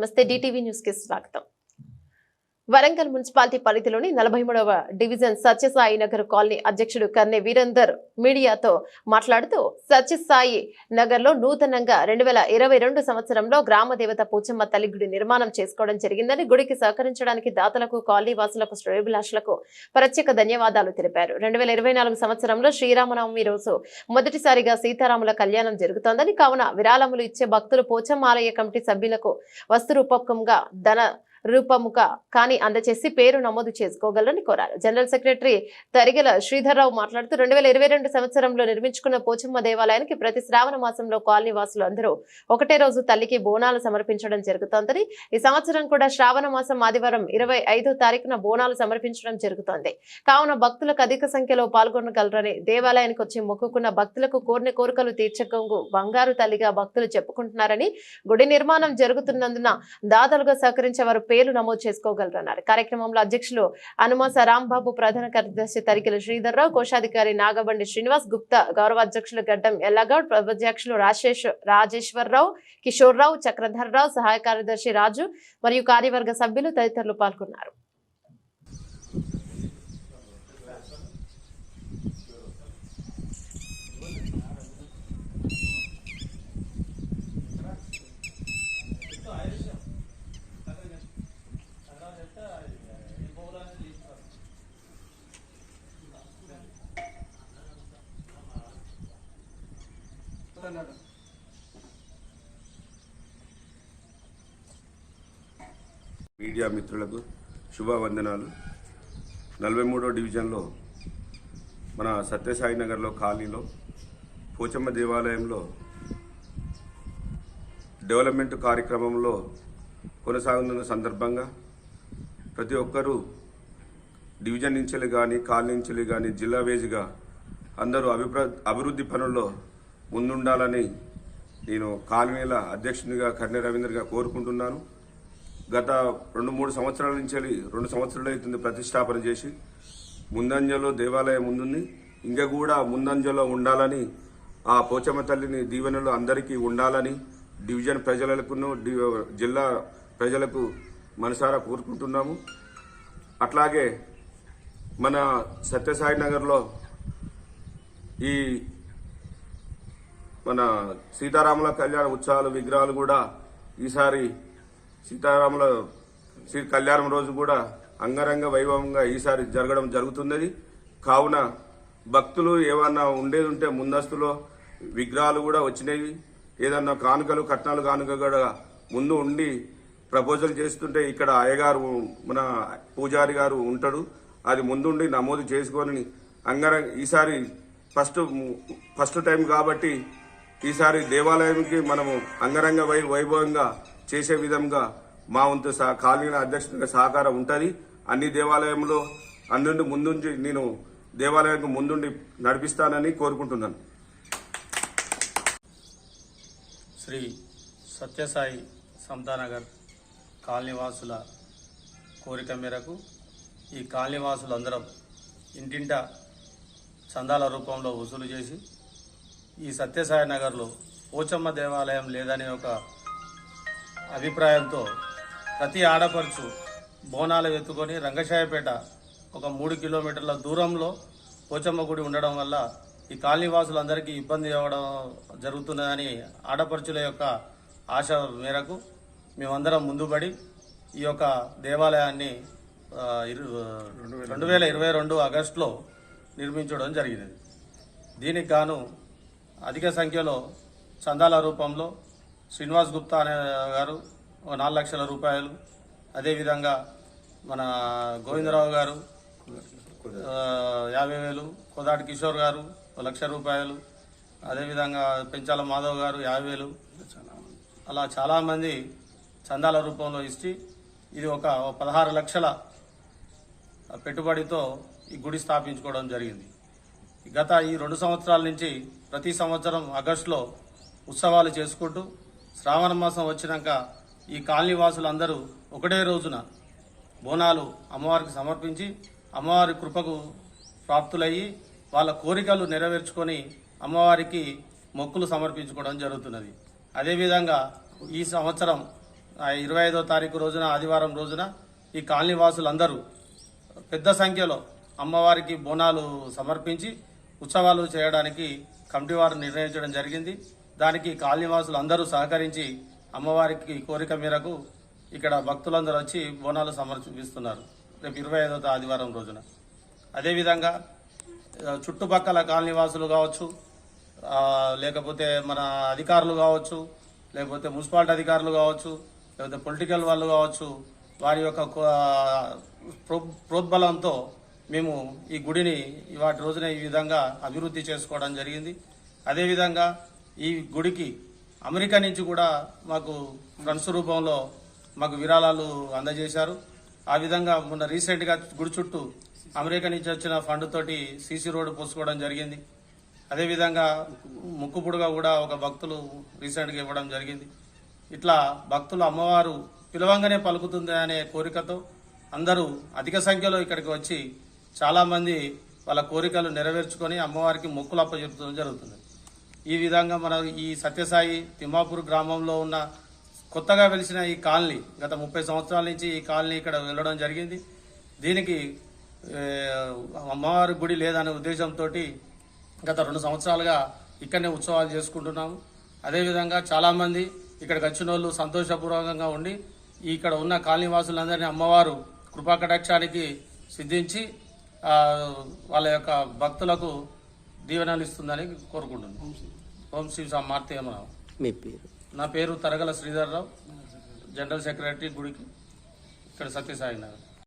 నమస్తే డిటీవీ న్యూస్కి స్వాగతం. వరంగల్ మున్సిపాలిటీ పరిధిలోని నలభై మూడవ డివిజన్ సత్యసాయి నగర్ కాలనీ అధ్యక్షుడు కన్నె వీరేందర్ మీడియాతో మాట్లాడుతూ సత్యసాయి నగర్లో నూతనంగా రెండు వేల ఇరవై రెండు సంవత్సరంలో గ్రామ దేవత పూచమ్మ తల్లి గుడి నిర్మాణం చేసుకోవడం జరిగిందని గుడికి సహకరించడానికి దాతలకు కాలనీ వాసులకు శ్రేయభిలాషులకు ప్రత్యేక ధన్యవాదాలు తెలిపారు. రెండు వేల ఇరవై నాలుగు సంవత్సరంలో శ్రీరామనవమి రోజు మొదటిసారిగా సీతారాముల కళ్యాణం జరుగుతోందని కావున విరాళములు ఇచ్చే భక్తులు పోచమ్మ ఆలయ కమిటీ సభ్యులకు వస్తు రూపకంగా ధన రూపముఖ కానీ అందచేసి పేరు నమోదు చేసుకోగలరని కోరారు. జనరల్ సెక్రటరీ తరిగెల శ్రీధర్రావు మాట్లాడుతూ రెండు వేల ఇరవై రెండు సంవత్సరంలో నిర్మించుకున్న పోచమ్మ దేవాలయానికి ప్రతి శ్రావణ మాసంలో కాలనీ వాసులు అందరూ ఒకటే రోజు తల్లికి బోనాలు సమర్పించడం జరుగుతోందని ఈ సంవత్సరం కూడా శ్రావణ మాసం ఆదివారం ఇరవై ఐదో తారీఖున బోనాలు సమర్పించడం జరుగుతోంది. కావున భక్తులకు అధిక సంఖ్యలో పాల్గొనగలరని దేవాలయానికి వచ్చి మొక్కుకున్న భక్తులకు కోరిన కోరికలు తీర్చకంగు బంగారు తల్లిగా భక్తులు చెప్పుకుంటున్నారని గుడి నిర్మాణం జరుగుతున్నందున దాతలుగా సహకరించే వారు పేర్లు నమోదు చేసుకోగలరన్నారు. కార్యక్రమంలో అధ్యక్షులు హనుమాస రాంబాబు ప్రధాన కార్యదర్శి తరికెల శ్రీధర్రావు కోశాధికారి నాగబండి శ్రీనివాస్ గుప్తా గౌరవ అధ్యక్షులు గడ్డం ఎల్లగౌడ్ ఉపాధ్యక్షులు రాజేష్ రాజేశ్వరరావు కిషోర్రావు చక్రధర్రావు సహాయ కార్యదర్శి రాజు మరియు కార్యవర్గ సభ్యులు తదితరులు పాల్గొన్నారు. మీడియా మిత్రులకు శుభవందనాలు. నలభై మూడో డివిజన్లో మన సత్యసాయి నగర్లో ఖాళీలో పోచమ్మ దేవాలయంలో డెవలప్మెంట్ కార్యక్రమంలో కొనసాగుతున్న సందర్భంగా ప్రతి ఒక్కరూ డివిజన్ నుంచి కానీ కాలనీ నుంచి కానీ జిల్లా వేజ్గా అందరూ అభిప్రా అభివృద్ధి పనుల్లో ముందుండాలని నేను కాలనీల అధ్యక్షునిగా కర్ణ రవీంద్రగా కోరుకుంటున్నాను. గత రెండు మూడు సంవత్సరాల నుంచి రెండు సంవత్సరాలు అవుతుంది ప్రతిష్టాపన చేసి. ముందంజలో దేవాలయం ముందుంది. ఇంకా కూడా ముందంజలో ఉండాలని ఆ పోచమ్మ తల్లిని దీవెనలు అందరికీ ఉండాలని డివిజన్ ప్రజలకు జిల్లా ప్రజలకు మనసారా కోరుకుంటున్నాము. అట్లాగే మన సత్యసాయి నగర్లో ఈ మన సీతారాముల కళ్యాణ ఉత్సవాలు విగ్రహాలు కూడా ఈసారి సీతారాముల శ్రీ కళ్యాణం రోజు కూడా అంగరంగ వైభవంగా ఈసారి జరగడం జరుగుతున్నది. కావున భక్తులు ఏమన్నా ఉండేది ఉంటే ముందస్తులో విగ్రహాలు కూడా వచ్చినాయి ఏదన్నా కానుకలు కట్నాలు కానుక కూడా ముందు ఉండి ప్రపోజల్ చేస్తుంటే ఇక్కడ అయ్యగారు మన పూజారి గారు ఉంటాడు అది ముందుండి నమోదు చేసుకొని అంగరంగ ఈసారి ఫస్ట్ ఫస్ట్ టైం కాబట్టి ఈసారి దేవాలయంకి మనము అంగరంగ వై వైభవంగా చేసే విధంగా మా వంతు సహ కాలనీ అధ్యక్షునిగా సహకారం ఉంటుంది. అన్ని దేవాలయంలో అన్నింటి ముందుండి నేను దేవాలయానికి ముందుండి నడిపిస్తానని కోరుకుంటున్నాను. శ్రీ సత్యసాయి సంతానగర్ కాలనీవాసుల కోరిక మేరకు ఈ కాలనీవాసులందరం ఇంటింట చందాల రూపంలో వసూలు చేసి ఈ సత్యసాయి నగర్లో పోచమ్మ దేవాలయం లేదనే ఒక అభిప్రాయంతో ప్రతి ఆడపడుచు బోనాలు ఎత్తుకొని రంగశాయపేట ఒక మూడు కిలోమీటర్ల దూరంలో పోచమ్మ గుడి ఉండడం వల్ల ఈ కాలనీవాసులందరికీ ఇబ్బంది అవ్వడం జరుగుతున్నదని ఆడపడుచుల యొక్క ఆశ మేరకు మేమందరం ముందుపడి ఈ యొక్క దేవాలయాన్ని ఇరు- రెండు వేల ఇరవై రెండు ఆగస్టులో నిర్మించడం జరిగినది. దీనికి గాను అధిక సంఖ్యలో చందాల రూపంలో శ్రీనివాస్ గుప్తా అనే గారు నాలుగు లక్షల రూపాయలు. అదేవిధంగా మన గోవిందరావు గారు యాభై వేలు. కోదాటి కిషోర్ గారు ఒక లక్ష రూపాయలు. అదేవిధంగా పెంచాల మాధవ్ గారు యాభై వేలు. అలా చాలామంది చందాల రూపంలో ఇచ్చి ఇది ఒక పదహారు లక్షల పెట్టుబడితో ఈ గుడి స్థాపించుకోవడం జరిగింది. గత ఈ రెండు సంవత్సరాల నుంచి ప్రతి సంవత్సరం ఆగస్టులో ఉత్సవాలు చేసుకుంటూ శ్రావణ మాసం వచ్చినాక ఈ కాలనీ వాసులందరూ ఒకటే రోజున బోనాలు అమ్మవారికి సమర్పించి అమ్మవారి కృపకు ప్రాప్తులయ్యి వాళ్ళ కోరికలు నెరవేర్చుకొని అమ్మవారికి మొక్కులు సమర్పించుకోవడం జరుగుతున్నది. అదేవిధంగా ఈ సంవత్సరం ఇరవై ఐదో తారీఖు రోజున ఆదివారం రోజున ఈ కాలనీ వాసులందరూ పెద్ద సంఖ్యలో అమ్మవారికి బోనాలు సమర్పించి ఉత్సవాలు చేయడానికి కమిటీ వారు నిర్ణయించడం జరిగింది. దానికి కాలనీవాసులు అందరూ సహకరించి అమ్మవారికి కోరిక మేరకు ఇక్కడ భక్తులందరూ వచ్చి బోనాలు సమర్పిస్తున్నారు. రేపు ఇరవై ఐదో ఆదివారం రోజున. అదేవిధంగా చుట్టుపక్కల కాలనీవాసులు కావచ్చు లేకపోతే మన అధికారులు కావచ్చు లేకపోతే మున్సిపాలిటీ అధికారులు కావచ్చు లేకపోతే పొలిటికల్ వాళ్ళు కావచ్చు వారి యొక్క కో- ప్రో- ప్రోద్బలంతో మేము ఈ గుడిని వాటి రోజున ఈ విధంగా అభివృద్ధి చేసుకోవడం జరిగింది. అదేవిధంగా ఈ గుడికి అమెరికా నుంచి కూడా మాకు ఫ్రెండ్స్ రూపంలో మాకు విరాళాలు అందజేశారు. ఆ విధంగా మొన్న రీసెంట్గా గుడి చుట్టూ అమెరికా నుంచి వచ్చిన ఫండ్ తోటి సీసీ రోడ్డు పోసుకోవడం జరిగింది. అదేవిధంగా ముక్కుపుడుగా కూడా ఒక భక్తులు రీసెంట్గా ఇవ్వడం జరిగింది. ఇట్లా భక్తులు అమ్మవారు పిలవంగానే పలుకుతుంది అనే కోరికతో అందరూ అధిక సంఖ్యలో ఇక్కడికి వచ్చి చాలామంది వాళ్ళ కోరికలు నెరవేర్చుకొని అమ్మవారికి మొక్కులు అప్పచెప్పడం జరుగుతుంది. ఈ విధంగా మన ఈ సత్యసాయి తిమ్మాపూర్ గ్రామంలో ఉన్న కొత్తగా వెలిసిన ఈ కాలనీ గత ముప్పై సంవత్సరాల నుంచి ఈ కాలనీ ఇక్కడ వెళ్ళడం జరిగింది. దీనికి అమ్మవారి గుడి లేదనే ఉద్దేశంతో గత రెండు సంవత్సరాలుగా ఇక్కడనే ఉత్సవాలు చేసుకుంటున్నాము. అదేవిధంగా చాలామంది ఇక్కడికి వచ్చిన వాళ్ళు సంతోషపూర్వకంగా ఉండి ఇక్కడ ఉన్న కాలనీవాసులందరినీ అమ్మవారు కృపాకటాక్షానికి సిద్ధించి వాళ్ళ యొక్క భక్తులకు దీవెనలు ఇస్తుందని కోరుకుంటున్నాను. ఓం శ్రీ మార్తి మీ పేరు? నా పేరు తరగల శ్రీధర్రావు జనరల్ సెక్రటరీ గుడికి ఇక్కడ సత్యసాయి నగర్.